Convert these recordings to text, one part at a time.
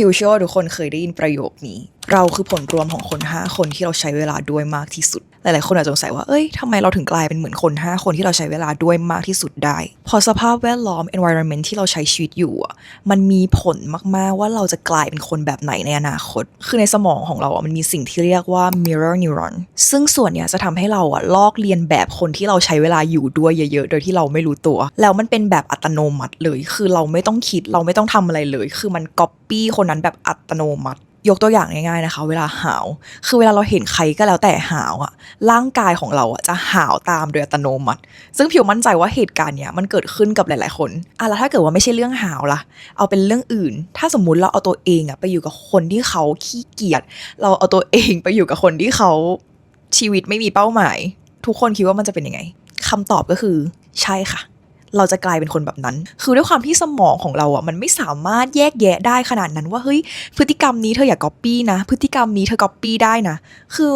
พิวเชื่อว่าทุกคนเคยได้ยินประโยคนี้ เราคือผลรวมของคน 5 คนที่เราใช้เวลาด้วยมากที่สุด หลายๆคนอาจจะสงสัยว่า เอ้ยทำไมเราถึงกลายเป็นเหมือนคน 5 คนที่เราใช้เวลาด้วยมากที่สุดได้ พอสภาพแวดล้อม environment ที่เราใช้ชีวิตอยู่อะมันมีผลมาก ๆ ว่าเราจะกลายเป็นคนแบบไหนในอนาคต คือในสมองของเราอะมันมีสิ่งที่เรียกว่า mirror neuron ซึ่งส่วนเนี้ยจะทำให้เราอะลอกเลียนแบบคนที่เราใช้เวลาอยู่ด้วยเยอะ ๆ โดยที่เราไม่รู้ตัว แล้วมันเป็นแบบอัตโนมัติเลย คือเราไม่ต้องคิด เราไม่ต้องทำอะไรเลย คือมัน copy คนนั้นแบบอัตโนมัติ ยกตัวอย่างง่ายๆนะคะ เวลาหาว คือเวลาเราเห็นใครก็แล้วแต่หาวอะร่างกายของเราอะจะหาวตามโดยอัตโนมัติ ซึ่งผิวมั่นใจว่าเหตุการณ์เนี้ยมันเกิดขึ้นกับหลายๆคนอะแล้วถ้าเกิดว่าไม่ใช่เรื่องหาวล่ะ เอาเป็นเรื่องอื่น ถ้าสมมุติเราเอาตัวเองอะไปอยู่กับคนที่เขาขี้เกียจเราเอาตัวเองไปอยู่กับคนที่เขาชีวิตไม่มีเป้าหมาย ทุกคนคิดว่ามันจะเป็นยังไงคำตอบก็คือ ใช่ค่ะ เราจะกลายเป็นคนแบบนั้น คือด้วยความที่สมองของเราอะมันไม่สามารถแยกแยะได้ขนาดนั้นว่าเฮ้ยพฤติกรรมนี้เธออย่าก๊อปปี้นะ พฤติกรรมนี้เธอก๊อปปี้ได้นะ คือ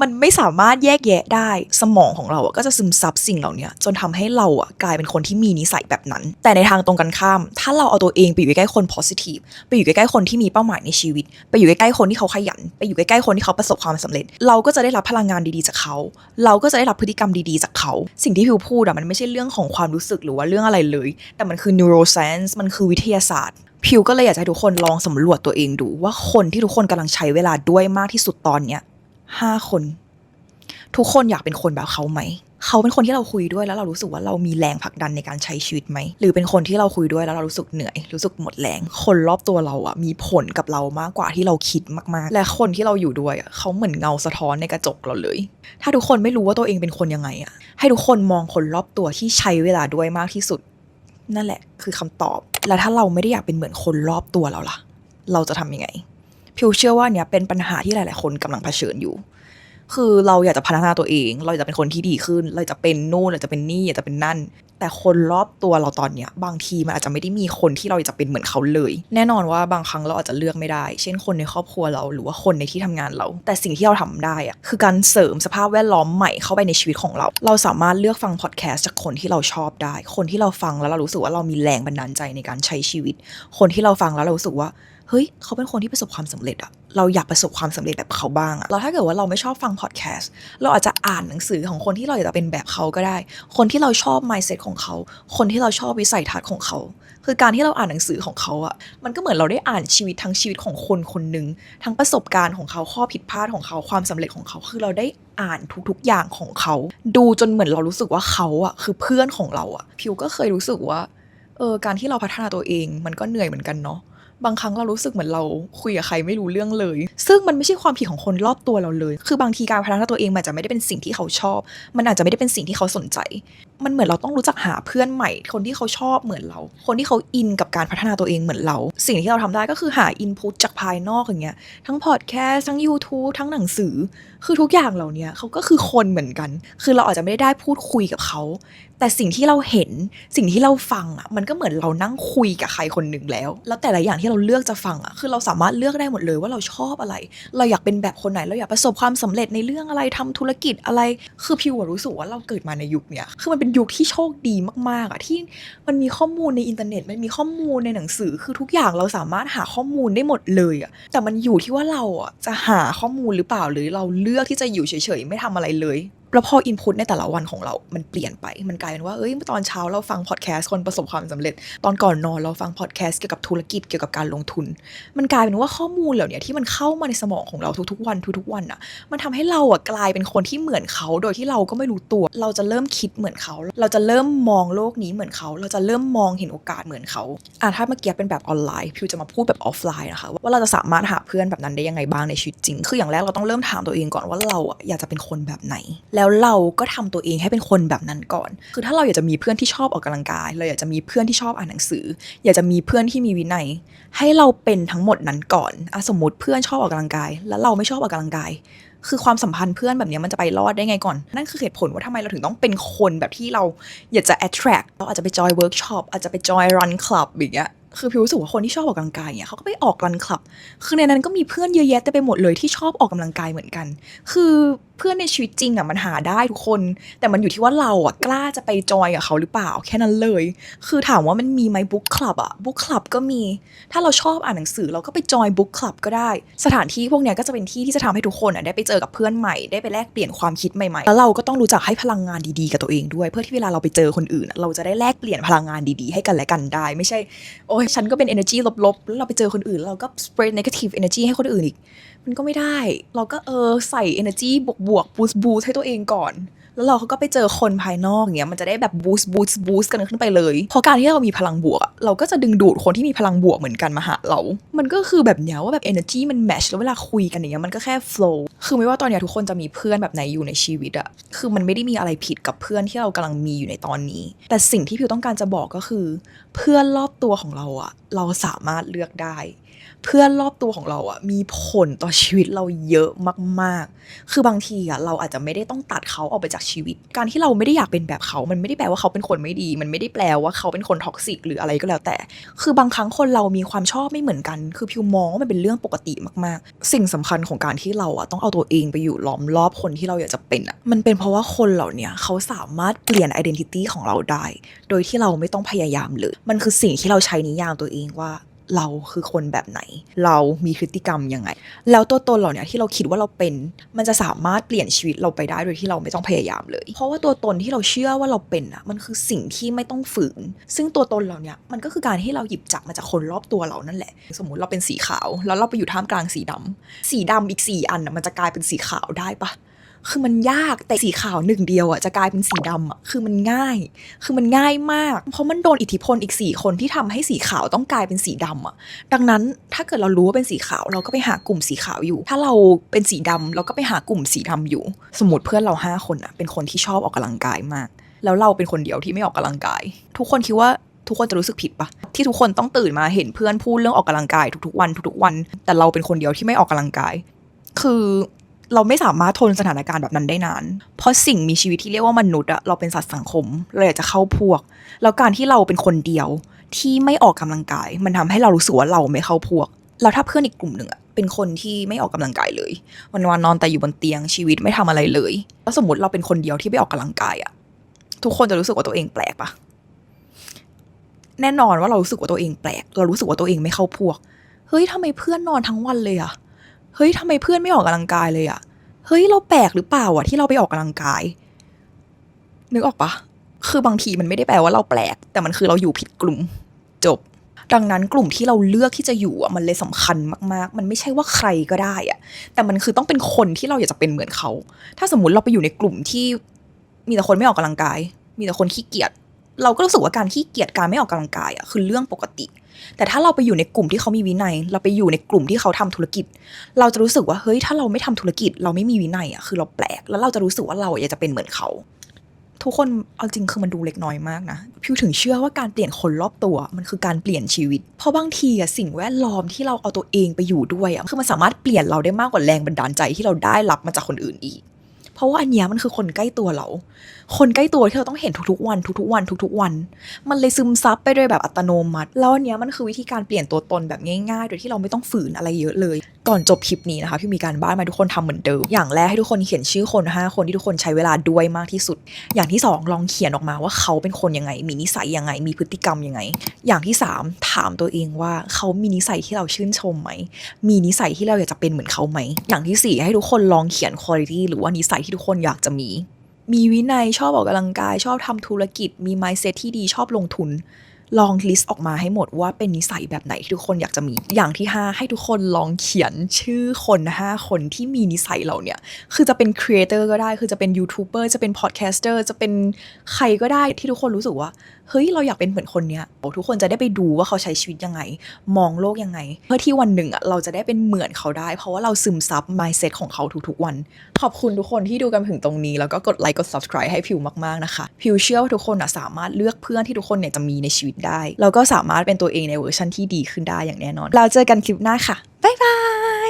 มันไม่สามารถแยกแยะได้ สมองของเราอะก็จะซึมซับสิ่งเหล่านี้จนทำให้เราอะกลายเป็นคนที่มีนิสัยแบบนั้น แต่ในทางตรงกันข้าม ถ้าเราเอาตัวเองไปอยู่ใกล้ๆคน positive ไปอยู่ใกล้ๆคนที่มีเป้าหมายในชีวิต ไปอยู่ใกล้ๆคนที่เขาขยัน ไปอยู่ใกล้ๆคนที่เขาประสบความสำเร็จ เราก็จะได้รับพลังงานดีๆจากเขา เราก็จะได้รับพฤติกรรมดีๆจากเขา สิ่งที่พิวพูดอะมันไม่ใช่เรื่องของความรู้สึกหรือว่าเรื่องอะไรเลย แต่มันคือ neuroscience มันคือวิทยาศาสตร์พิวก็เลยอยากให้ทุกคนลองสำรวจตัวเองดูว่าคนที่ทุกคนกำลังใช้เวลาด้วยมากที่สุดตอนเนี้ย ห้าคน ทุกคนอยากเป็นคนแบบเขาไหม เขาเป็นคนที่เราคุยด้วยแล้วเรารู้สึกว่าเรามีแรงผลักดันในการใช้ชีวิตไหม หรือเป็นคนที่เราคุยด้วยแล้วเรารู้สึกเหนื่อย รู้สึกหมดแรง คนรอบตัวเราอะมีผลกับเรามากกว่าที่เราคิดมากๆ และคนที่เราอยู่ด้วยอะเขาเหมือนเงาสะท้อนในกระจกเราเลย ถ้าทุกคนไม่รู้ว่าตัวเองเป็นคนยังไงอะให้ทุกคนมองคนรอบตัวที่ใช้เวลาด้วยมากที่สุด นั่นแหละคือคำตอบ และถ้าเราไม่ได้อยากเป็นเหมือนคนรอบตัวเราล่ะ เราจะทำยังไง พิวเชื่อว่าเนี่ยเป็นปัญหาที่หลาย ๆ คนกำลังเผชิญอยู่ คือเราอยากจะพัฒนาตัวเอง เราอยากจะเป็นคนที่ดีขึ้น เราจะเป็นนู่นเราจะเป็นนี่อยากจะเป็นนั่น แต่คนรอบตัวเราตอนเนี้ยบางทีมันอาจจะไม่ได้มีคนที่เราอยากจะเป็นเหมือนเขาเลย แน่นอนว่าบางครั้งเราอาจจะเลือกไม่ได้ เช่นคนในครอบครัวเราหรือว่าคนในที่ทำงานเรา แต่สิ่งที่เราทำได้อะคือการเสริมสภาพแวดล้อมใหม่เข้าไปในชีวิตของเรา เราสามารถเลือกฟังพอดแคสต์จากคนที่เราชอบได้ คนที่เราฟังแล้วเรารู้สึกว่าเรามีแรงบันดาลใจในการใช้ชีวิต คนที่เราฟังแล้วเรารู้สึกว่า เฮ้ยเขาเป็นคนที่ประสบความสำเร็จอะเราอยากประสบความสำเร็จแบบเขาบ้างอะแล้วถ้าเกิดว่าเราไม่ชอบฟังพอดแคสต์เราอาจจะอ่านหนังสือของคนที่เราอยากจะเป็นแบบเขาก็ได้ คนที่เราชอบ mindset ของเขา คนที่เราชอบวิสัยทัศน์ของเขา คือการที่เราอ่านหนังสือของเขาอะมันก็เหมือนเราได้อ่านชีวิตทั้งชีวิตของคนคนหนึ่งทั้งประสบการณ์ของเขาข้อผิดพลาดของเขาความสำเร็จของเขาคือเราได้อ่านทุกๆอย่างของเขา ดูจนเหมือนเรารู้สึกว่าเขาอะคือเพื่อนของเราอะพิวก็เคยรู้สึกว่าเออการที่เราพัฒนาตัวเองมันก็เหนื่อยเหมือนกันเนาะ บางครั้งเรารู้สึกเหมือนเราคุยกับใครไม่รู้เรื่องเลย ซึ่งมันไม่ใช่ความผิดของคนรอบตัวเราเลย คือบางทีการพัฒนาตัวเองมันอาจจะไม่ได้เป็นสิ่งที่เขาชอบ มันอาจจะไม่ได้เป็นสิ่งที่เขาสนใจ มันเหมือนเราต้องรู้จักหาเพื่อนใหม่ คนที่เขาชอบเหมือนเรา คนที่เขาอินกับการพัฒนาตัวเองเหมือนเรา สิ่งที่เราทำได้ก็คือหาอินพุตจากภายนอกอย่างเงี้ย ทั้งพอดแคสต์ทั้ง YouTube ทั้งหนังสือ คือทุกอย่างเหล่านี้เขาก็คือคนเหมือนกัน คือเราอาจจะไม่ได้พูดคุยกับเขา แต่สิ่งที่เราเห็น สิ่งที่เราฟังอะ มันก็เหมือนเรานั่งคุยกับใครคนหนึ่งแล้ว แล้วแต่ละอย่างที่เราเลือกจะฟังอะคือเราสามารถเลือกได้หมดเลยว่าเราชอบอะไร เราอยากเป็นแบบคนไหน เราอยากประสบความสำเร็จในเรื่องอะไรทำธุรกิจอะไร คือพิวรู้สึกว่าเราเกิดมาในยุคเนี้ย คือมันเป็นยุคที่โชคดีมากๆอะที่มันมีข้อมูลในอินเทอร์เน็ต มันมีข้อมูลในหนังสือ คือทุกอย่างเราสามารถหาข้อมูลได้หมดเลยอะแต่มันอยู่ที่ว่าเราอะจะหาข้อมูลหรือเปล่า หรือเราเลือกที่จะอยู่เฉยๆไม่ทำอะไรเลยแล้วพออินพุตในแต่ละวันของเรา มันเปลี่ยนไป มันกลายเป็นว่า เอ้ย ตอนเช้าเราฟังพอดแคสต์คนประสบความสำเร็จ ตอนก่อนนอนเราฟังพอดแคสต์เกี่ยวกับธุรกิจ เกี่ยวกับการลงทุน มันกลายเป็นว่าข้อมูลเหล่านี้ที่มันเข้ามาในสมองของเราทุกๆวันทุกๆวันอะ มันทำให้เราอะกลายเป็นคนที่เหมือนเขา โดยที่เราก็ไม่รู้ตัว เราจะเริ่มคิดเหมือนเขา เราจะเริ่มมองโลกนี้เหมือนเขา เราจะเริ่มมองเห็นโอกาสเหมือนเขาอะถ้าเมื่อกี้เป็นแบบออนไลน์พิวจะมาพูดแบบออฟไลน์นะคะว่าเราจะสามารถหาเพื่อนแบบนั้นได้ยังไงบ้างในชีวิตจริง คืออย่างแรกเราต้องเริ่มถามตัวเองก่อนว่าเราอะอยากจะเป็นคนแบบไหนแล้วเราก็ทำตัวเองให้เป็นคนแบบนั้นก่อน คือถ้าเราอยากจะมีเพื่อนที่ชอบออกกำลังกาย เราอยากจะมีเพื่อนที่ชอบอ่านหนังสือ อยากจะมีเพื่อนที่มีวินัย ให้เราเป็นทั้งหมดนั้นก่อนอสมมติเพื่อนชอบออกกำลังกาย แล้วเราไม่ชอบออกกำลังกาย คือความสัมพันธ์เพื่อนแบบนี้มันจะไปรอดได้ไงก่อน นั่นคือเหตุผลว่าทำไมเราถึงต้องเป็นคนแบบที่เราอยากจะ attract เราอาจจะไปจอยเวิร์กช็อปอาจจะไปจอย run club อย่างเงี้ยคือพิวรู้สึกว่าคนที่ชอบออกกำลังกายเนี่ยเขาก็ไปออกรันคลับ คือในนั้นก็มีเพื่อนเยอะแยะเต็มไปหมดเลยที่ชอบออกกำลังกายเหมือนกัน คือ เพื่อนในชีวิตจริงอะมันหาได้ทุกคน แต่มันอยู่ที่ว่าเราอะกล้าจะไปจอยกับเขาหรือเปล่าแค่นั้นเลย คือถามว่ามันมีไหมบุ๊กคลับอะบุ๊กคลับก็มี ถ้าเราชอบอ่านหนังสือเราก็ไปจอยบุ๊กคลับก็ได้ สถานที่พวกเนี้ยก็จะเป็นที่ที่จะทำให้ทุกคนอะได้ไปเจอกับเพื่อนใหม่ได้ไปแลกเปลี่ยนความคิดใหม่ๆ แล้วเราก็ต้องรู้จักให้พลังงานดีๆกับตัวเองด้วย เพื่อที่เวลาเราไปเจอคนอื่น เราจะได้แลกเปลี่ยนพลังงานดีๆ ให้กันและกันได้ ไม่ใช่โอ้ยฉันก็เป็น energy ลบๆแล้วเราไปเจอคนอื่น เราก็ spread negative energy ให้คนอื่นอีกมันก็ไม่ได้ เราก็เออใส่ energy บวกบวกบูสบูสให้ตัวเองก่อน แล้วเราก็ไปเจอคนภายนอกอย่างเงี้ยมันจะได้แบบ boost boost boost กันขึ้นไปเลยเพราะการที่เรามีพลังบวก เราก็จะดึงดูดคนที่มีพลังบวกเหมือนกันมาหาเรา มันก็คือแบบเนี้ยว่าแบบ energy มัน match แล้วเวลาคุยกันอย่างเงี้ยมันก็แค่ flow คือไม่ว่าตอนเนี้ยทุกคนจะมีเพื่อนแบบไหนอยู่ในชีวิตอะคือมันไม่ได้มีอะไรผิดกับเพื่อนที่เรากำลังมีอยู่ในตอนนี้ แต่สิ่งที่พิวต้องการจะบอกก็คือ เพื่อนรอบตัวของเราอะเราสามารถเลือกได้เพื่อนรอบตัวของเราอะมีผลต่อชีวิตเราเยอะมาก ๆ คือบางทีอะเราอาจจะไม่ได้ต้องตัดเขาออกไปจากชีวิต การที่เราไม่ได้อยากเป็นแบบเขา มันไม่ได้แปลว่าเขาเป็นคนไม่ดี มันไม่ได้แปลว่าเขาเป็นคนท็อกซิกหรืออะไรก็แล้วแต่ คือบางครั้งคนเรามีความชอบไม่เหมือนกัน คือพิวมองว่ามันเป็นเรื่องปกติมากๆ สิ่งสำคัญของการที่เราอะต้องเอาตัวเองไปอยู่ล้อมรอบคนที่เราอยากจะเป็นอะมันเป็นเพราะว่าคนเหล่านี้เขาสามารถเปลี่ยน identity ของเราได้ โดยที่เราไม่ต้องพยายามเลย มันคือสิ่งที่เราใช้นิยามตัวเองว่า เราคือคนแบบไหน เรามีพฤติกรรมยังไง แล้วตัวตนเหล่าเนี้ยที่เราคิดว่าเราเป็น มันจะสามารถเปลี่ยนชีวิตเราไปได้โดยที่เราไม่ต้องพยายามเลย เพราะว่าตัวตนที่เราเชื่อว่าเราเป็นอะมันคือสิ่งที่ไม่ต้องฝืน ซึ่งตัวตนเหล่าเนี้ยมันก็คือการที่เราหยิบจับมาจากคนรอบตัวเรานั่นแหละ สมมติเราเป็นสีขาว แล้วเราไปอยู่ท่ามกลางสีดำสีดำอีกสี่อันอะมันจะกลายเป็นสีขาวได้ปะ คือมันยากแต่สีขาวหนึ่งเดียวอะจะกลายเป็นสีดำอะคือมันง่าย คือมันง่ายมาก เพราะมันโดนอิทธิพลอีกสี่คนที่ทำให้สีขาวต้องกลายเป็นสีดำอะ ดังนั้นถ้าเกิดเรารู้ว่าเป็นสีขาวเราก็ไปหากลุ่มสีขาวอยู่ ถ้าเราเป็นสีดำเราก็ไปหากลุ่มสีดำอยู่ สมมติเพื่อนเราห้าคนอะเป็นคนที่ชอบออกกำลังกายมาก แล้วเราเป็นคนเดียวที่ไม่ออกกำลังกาย ทุกคนคิดว่าทุกคนจะรู้สึกผิดปะที่ทุกคนต้องตื่นมาเห็นเพื่อนพูดเรื่องออกกำลังกายทุกๆวันทุกๆวัน แต่เราเป็นคนเดียวที่ไม่ออกกำลังกาย คือ เราไม่สามารถทนสถานการณ์แบบนั้นได้นาน เพราะสิ่งมีชีวิตที่เรียกว่ามนุษย์อะเราเป็นสัตว์สังคม เราอยากจะเข้าพวก แล้วการที่เราเป็นคนเดียวที่ไม่ออกกำลังกาย มันทำให้เรารู้สึกว่าเราไม่เข้าพวกแล้วถ้าเพื่อนอีกกลุ่มหนึ่งอะเป็นคนที่ไม่ออกกำลังกายเลย วันวันนอนแต่อยู่บนเตียงชีวิตไม่ทำอะไรเลย แล้วสมมติเราเป็นคนเดียวที่ไม่ออกกำลังกายอะทุกคนจะรู้สึกว่าตัวเองแปลกปะแน่นอนว่าเรารู้สึกว่าตัวเองแปลก เรารู้สึกว่าตัวเองไม่เข้าพวก เฮ้ยทำไมเพื่อนนอนทั้งวันเลยอะ เฮ้ยทำไมเพื่อนไม่ออกกำลังกายเลยอะเฮ้ยเราแปลกหรือเปล่าอะที่เราไปออกกำลังกาย นึกออกปะคือบางทีมันไม่ได้แปลว่าเราแปลก แต่มันคือเราอยู่ผิดกลุ่มจบ ดังนั้นกลุ่มที่เราเลือกที่จะอยู่อะมันเลยสำคัญมากๆ มันไม่ใช่ว่าใครก็ได้อะแต่มันคือต้องเป็นคนที่เราอยากจะเป็นเหมือนเขา ถ้าสมมติเราไปอยู่ในกลุ่มที่ มีแต่คนไม่ออกกำลังกาย มีแต่คนขี้เกียจ เราก็รู้สึกว่าการขี้เกียจการไม่ออกกำลังกายอะคือเรื่องปกติ แต่ถ้าเราไปอยู่ในกลุ่มที่เขามีวินัย เราไปอยู่ในกลุ่มที่เขาทำธุรกิจ เราจะรู้สึกว่าเฮ้ยถ้าเราไม่ทำธุรกิจ เราไม่มีวินัยอะคือเราแปลก แล้วเราจะรู้สึกว่าเราอยากจะเป็นเหมือนเขา ทุกคนเอาจริงคือมันดูเล็กน้อยมากนะพิวถึงเชื่อว่าการเปลี่ยนคนรอบตัวมันคือการเปลี่ยนชีวิต เพราะบางทีอะสิ่งแวดล้อมที่เราเอาตัวเองไปอยู่ด้วยอะคือมันสามารถเปลี่ยนเราได้มากกว่าแรงบันดาลใจที่เราได้รับมาจากคนอื่นอีก เพราะว่าอันเนี้ยมันคือคนใกล้ตัวเรา คนใกล้ตัวที่เราต้องเห็นทุกๆ วันทุกๆวันทุกๆวัน มันเลยซึมซับไปด้วยแบบอัตโนมัติ แล้วอันเนี้ยมันคือวิธีการเปลี่ยนตัวตนแบบง่ายๆ โดยที่เราไม่ต้องฝืนอะไรเยอะเลย ก่อนจบคลิปนี้นะคะพี่มีการบ้านมาทุกคนทำเหมือนเดิม อย่างแรกให้ทุกคนเขียนชื่อคน 5 คนที่ทุกคนใช้เวลาด้วยมากที่สุด อย่างที่สองลองเขียนออกมาว่าเขาเป็นคนยังไง มีนิสัยยังไง มีพฤติกรรมยังไง อย่างที่สามถามตัวเองว่าเขามีนิสัยที่เราชื่นชมไหม มีนิสัยที่เราอยากจะเป็นเหมือนเขาไหม อย่างที่สี่ให้ทุกคนลองเขียนคุณ i t y หรือว่านิสัยที่ทุกคนอยากจะมี มีวินัยชอบออกกำลังกาย ชอบทำธุรกิจ มี mindset ที่ดีชอบลงทุน ลองลิสต์ออกมาให้หมดว่าเป็นนิสัยแบบไหนที่ทุกคนอยากจะมี อย่างที่ 5 ให้ทุกคนลองเขียนชื่อคน 5 คนที่มีนิสัยเราเนี่ย คือจะเป็นครีเอเตอร์ก็ได้ คือจะเป็นยูทูบเบอร์จะเป็นพอดแคสเตอร์จะเป็นใครก็ได้ที่ทุกคนรู้สึกว่า เฮ้ย เราอยากเป็นเหมือนคนเนี้ยทุกคนจะได้ไปดูว่าเขาใช้ชีวิตยังไง มองโลกยังไง เพื่อที่วันหนึ่งอะเราจะได้เป็นเหมือนเขาได้ เพราะว่าเราซึมซับ mindset ของเขาทุกๆวัน ขอบคุณทุกคนที่ดูกันถึงตรงนี้ แล้วก็กดไลค์กด subscribe ให้พิวมากๆนะคะพิวเชื่อว่าทุกคนอะสามารถเลือกเพื่อนที่ทุกคนเนี่ยจะมีในชีวิตได้ เราก็สามารถเป็นตัวเองในเวอร์ชันที่ดีขึ้นได้อย่างแน่นอน เราเจอกันคลิปหน้าค่ะ บ๊ายบาย